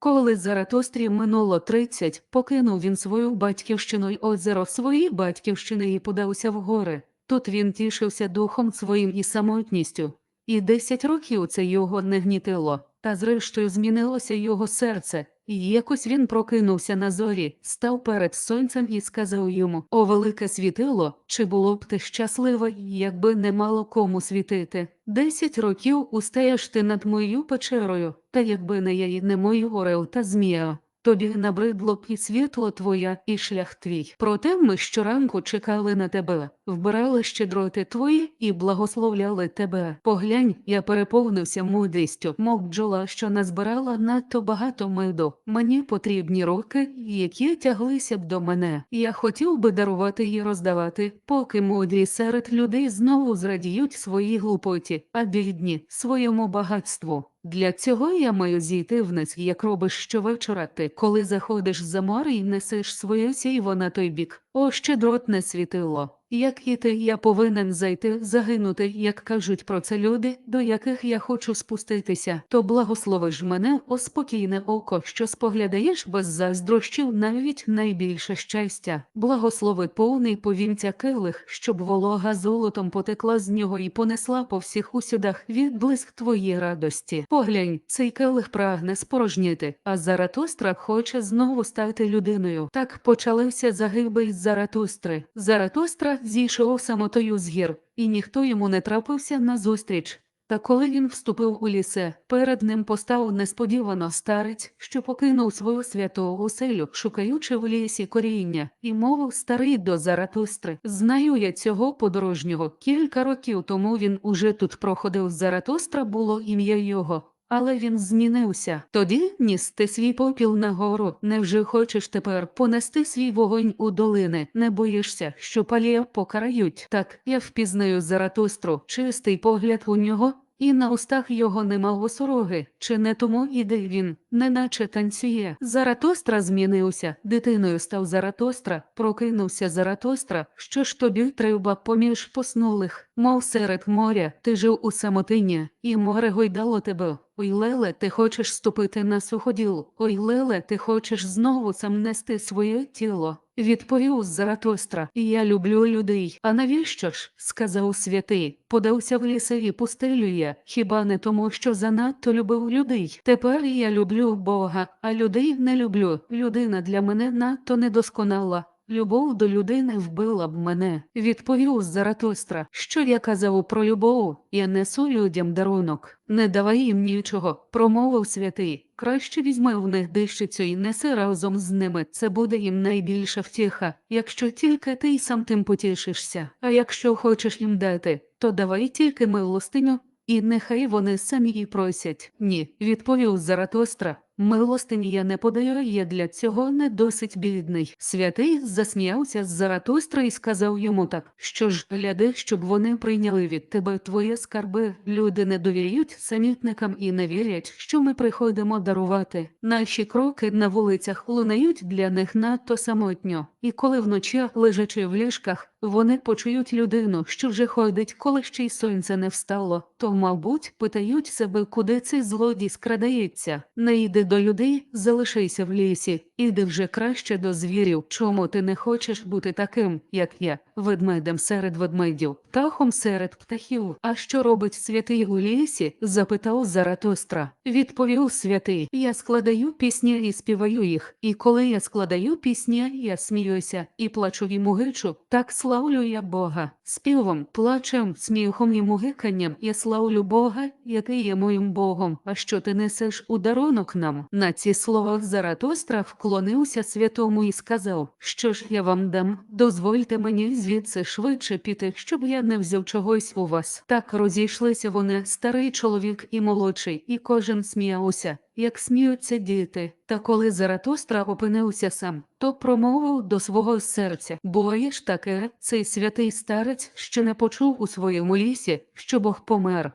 Коли Заратострі минуло тридцять, покинув він свою батьківщину й озеро своїх батьківщини і подався в гори. Тут він тішився духом своїм і самотністю. І десять років це його не гнітило, та зрештою змінилося його серце, якось він прокинувся на зорі, став перед сонцем і сказав йому: О, велике світило, чи було б ти щаслива, якби не мало кому світити? Десять років устаєш ти над моєю печерою, та якби не я і не мою орел та змія. Тобі набридло і світло твоя, і шлях твій. Проте ми щоранку чекали на тебе, вбирали щедроти твої і благословляли тебе. Поглянь, я переповнився мудрістю, мов бджола, що назбирала надто багато меду. Мені потрібні роки, які тяглися б до мене. Я хотів би дарувати і роздавати, поки мудрі серед людей знову зрадіють своїй глупоті, а бідні своєму багатству. Для цього я маю зійти вниз, як робиш щовечора ти, коли заходиш за море і несеш своє сій на той бік. О, щедротне світило. Як і ти, я повинен зайти, загинути, як кажуть про це люди, до яких я хочу спуститися, то благословиш мене, о спокійне око, що споглядаєш без заздрощів навіть найбільше щастя. Благослови повний повінця килих, щоб волога золотом потекла з нього і понесла по всіх усюдах відблиск твоєї радості. Поглянь, цей келих прагне спорожніти, а Заратустра хоче знову стати людиною. Так почалися загиби з Заратустри. Заратустра зійшов самотою з гір, і ніхто йому не трапився назустріч. Та коли він вступив у лісе, перед ним постав несподівано старець, що покинув свою святу оселю, шукаючи в лісі коріння, і мовив старий до Заратустри. Знаю я цього подорожнього. Кілька років тому він уже тут проходив. Заратустра було ім'я його. Але він змінився. Тоді ніс ти свій попіл на гору. Невже хочеш тепер понести свій вогонь у долини? Не боїшся, що палія покарають? Так, я впізнаю Заратустру, чистий погляд у нього, і на устах його нема осороги. Чи не тому іде він, неначе танцює? Заратостра змінився, дитиною став Заратостра, прокинувся Заратостра. Що ж тобі треба поміж поснулих? Мов серед моря, ти жив у самотині, і море гойдало тебе. Ой, Леле, ти хочеш ступити на суходіл. Ой, Леле, ти хочеш знову сам нести своє тіло. Відповів Заратостра, я люблю людей. А навіщо ж? сказав святий. Подався в лісові пустелю я, хіба не тому, що занадто любив людей. Тепер я люблю Бога, а людей не люблю. Людина для мене надто недосконала. Любов до людини вбила б мене. Відповів Заратостра, що я казав про любов, я несу людям дарунок. Не давай їм нічого, промовив святий. Краще візьми в них дищицю і неси разом з ними. Це буде їм найбільша втіха, якщо тільки ти й сам тим потішишся. А якщо хочеш їм дати, то давай тільки милостиню, і нехай вони самі її просять. Ні, відповів Заратостра. Милостині я не подаю, я для цього не досить бідний. Святий засміявся з Заратустра і сказав йому так, що ж гляди, щоб вони прийняли від тебе твої скарби. Люди не довіряють самітникам і не вірять, що ми приходимо дарувати. Наші кроки на вулицях лунають для них надто самотньо, і коли вночі, лежачи в ліжках, вони почують людину, що вже ходить, коли ще й сонце не встало, то, мабуть, питають себе, куди цей злодій скрадається. Не йди до людей, залишайся в лісі, іди вже краще до звірів. Чому ти не хочеш бути таким, як я, ведмедем серед ведмедів, птахом серед птахів? А що робить святий у лісі? запитав Заратостра. Відповів святий: Я складаю пісні і співаю їх. І коли я складаю пісні, я сміюся і плачу і мугичу. Так славлю я Бога. Співом, плачем, сміхом і мугиканням я славлю Бога, який є моїм Богом. А що ти несеш у дарунок нам? На ці слова Заратостра вклонився святому і сказав, що ж я вам дам, дозвольте мені звідси швидше піти, щоб я не взяв чогось у вас. Так розійшлися вони, старий чоловік і молодший, і кожен сміявся. Як сміються діти, та коли Заратостра опинився сам, то промовив до свого серця Буває ж таке, цей святий старець ще не почув у своєму лісі, що Бог помер,